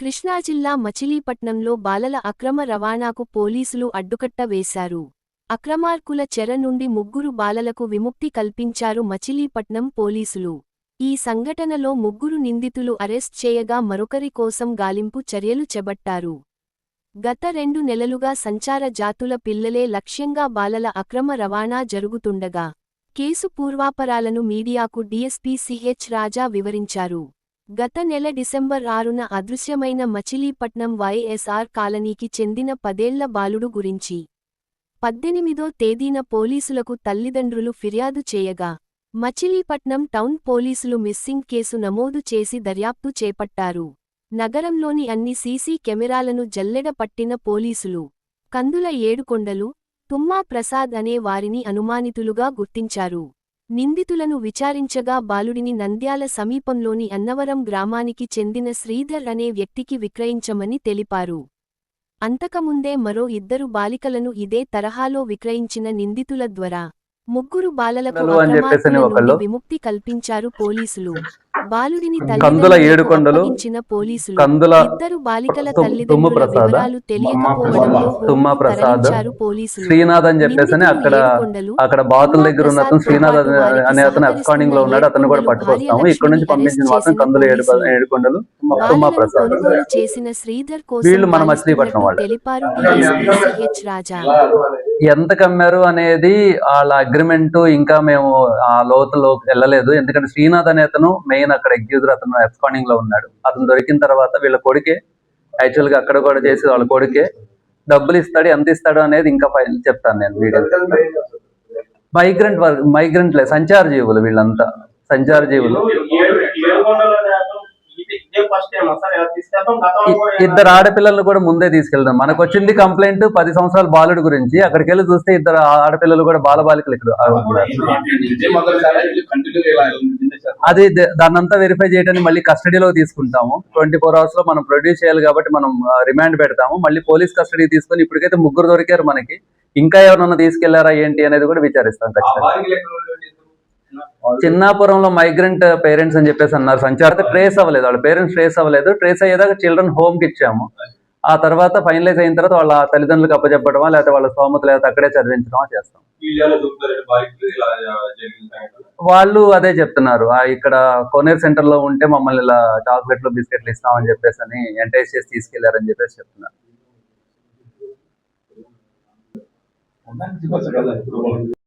కృష్ణా జిల్లా మచిలీపట్నంలో బాలల అక్రమ రవాణాకు పోలీసులు అడ్డుకట్ట వేశారు. అక్రమార్కుల చెర నుండి ముగ్గురు బాలలకు విముక్తి కల్పించారు మచిలీపట్నం పోలీసులు. ఈ సంఘటనలో ముగ్గురు నిందితులు అరెస్ట్ చేయగా మరొకరి కోసం గాలింపు చర్యలు చెబట్టారు గత రెండు నెలలుగా సంచార జాతుల పిల్లలే లక్ష్యంగా బాలల అక్రమ రవాణా జరుగుతుండగా కేసు పూర్వాపరాలను మీడియాకు డీఎస్పీ సిహెచ్ రాజా వివరించారు. గత నెల డిసెంబర్ ఆరున అదృశ్యమైన మచిలీపట్నం వైఎస్ఆర్ కాలనీకి చెందిన పదేళ్ళ బాలుడు గురించి పద్దెనిమిదో తేదీన పోలీసులకు తల్లిదండ్రులు ఫిర్యాదు చేయగా మచిలీపట్నం టౌన్ పోలీసులు మిస్సింగ్ కేసు నమోదు చేసి దర్యాప్తు చేపట్టారు. నగరంలోని అన్ని సీసీ కెమెరాలను జల్లెడ పట్టిన పోలీసులు కందుల ఏడుకొండలు తుమ్మా ప్రసాద్ అనే వారిని అనుమానితులుగా గుర్తించారు. నిందితులను విచారించగా బాలుడిని నంద్యాల సమీపంలోని అన్నవరం గ్రామానికి చెందిన శ్రీధర్ అనే వ్యక్తికి విక్రయించమని తెలిపారు. అంతకముందే మరో ఇద్దరు బాలికలను ఇదే తరహాలో విక్రయించిన నిందితుల ద్వారా ముగ్గురు బాలలకు అక్రమార్కుల విముక్తి కల్పించారు పోలీసులు. బాలుడిని కందుల ఏడుకొండలు, పోలీసులు కందుల ఇద్దరు బాలికల తల్లిదండ్రుల ప్రసాద, వివరాలు తెలియకపోవడంతో పోలీసులు. శ్రీనాథ్ అని చెప్పేసి అక్కడ అక్కడ బాతుల దగ్గర ఉన్న అతను శ్రీనాథ్ అనే- అతను అబ్స్కాండింగ్లో ఉన్నాడు. అతను కూడా పట్టుకొస్తాము. ఇక్కడ నుంచి పంపించిన మాత్రం కందుల ఏడుకొండలు తుమ్మ ప్రసాద్. చేసిన శ్రీధర్ కోసం వీళ్ళు మన మచిలీపట్నం వాళ్ళే. తెలిపారు రాజా. ఎంత కమ్మారు అనేది వాళ్ళ అగ్రిమెంట్ ఇంకా మేము ఆ లోతులో వెళ్ళలేదు. ఎందుకంటే శ్రీనాథ్ అనే అతను మెయిన్ అక్కడ ఎగ్యూజర్ అతను అబ్స్కాండింగ్లో ఉన్నాడు. అతను దొరికిన తర్వాత వీళ్ళ కొడుకే యాక్చువల్గా అక్కడ కూడా చేసి వాళ్ళ కొడుకే. డబ్బులు ఇస్తాడు ఎంత ఇస్తాడు అనేది ఇంకా పై- చెప్తాను నేను వీడియో. మైగ్రెంట్ వర్క్ మైగ్రెంట్లే సంచార జీవులు వీళ్ళంతా. సంచార జీవులు ఇద్దరు ఆడపిల్లలు కూడా ముందే తీసుకెళ్దాం. మనకు వచ్చింది కంప్లైంట్ పది సంవత్సరాల బాలుడి గురించి. అక్కడికి వెళ్ళి చూస్తే ఇద్దరు ఆడపిల్లలు కూడా బాలబాలికలు ఇక్కడ. అది దాన్నంతా వెరిఫై చేయడానికి మళ్ళీ కస్టడీలో తీసుకుంటాము. ట్వంటీ ఫోర్ అవర్స్లో మనం ప్రొడ్యూస్ చేయాలి కాబట్టి మనం రిమాండ్ పెడతాము. మళ్ళీ పోలీస్ కస్టడీ తీసుకొని ఇప్పటికైతే ముగ్గురు దొరికారు మనకి. ఇంకా ఎవరన్నా తీసుకెళ్ళారా ఏంటి అనేది కూడా విచారిస్తాం ఖచ్చితంగా. చిన్నాపురంలో మైగ్రెంట్ పేరెంట్స్ అని చెప్పేసి అన్నారు సంచార ట్రేస్ అవ్వలేదు. వాళ్ళ పేరెంట్స్ ట్రేస్ అవ్వలేదు. ట్రేస్ అయ్యేదాకా చిల్డ్రన్ హోమ్కి ఇచ్చాము. ఆ తర్వాత ఫైనలైజ్ అయిన తర్వాత వాళ్ళ తల్లిదండ్రులకు అప్పచెప్పడమా లేకపోతే వాళ్ళ స్తోమత లేకపోతే అక్కడే చదివించడమా చేస్తాం. వాళ్ళు అదే చెప్తున్నారు. ఇక్కడ కోనేరు సెంటర్లో ఉంటే మమ్మల్ని ఇలా చాక్లెట్లు బిస్కెట్లు ఇస్తామని చెప్పేసి అని ఎంటైజ్ చేసి తీసుకెళ్ళారని చెప్పేసి చెప్తున్నారు.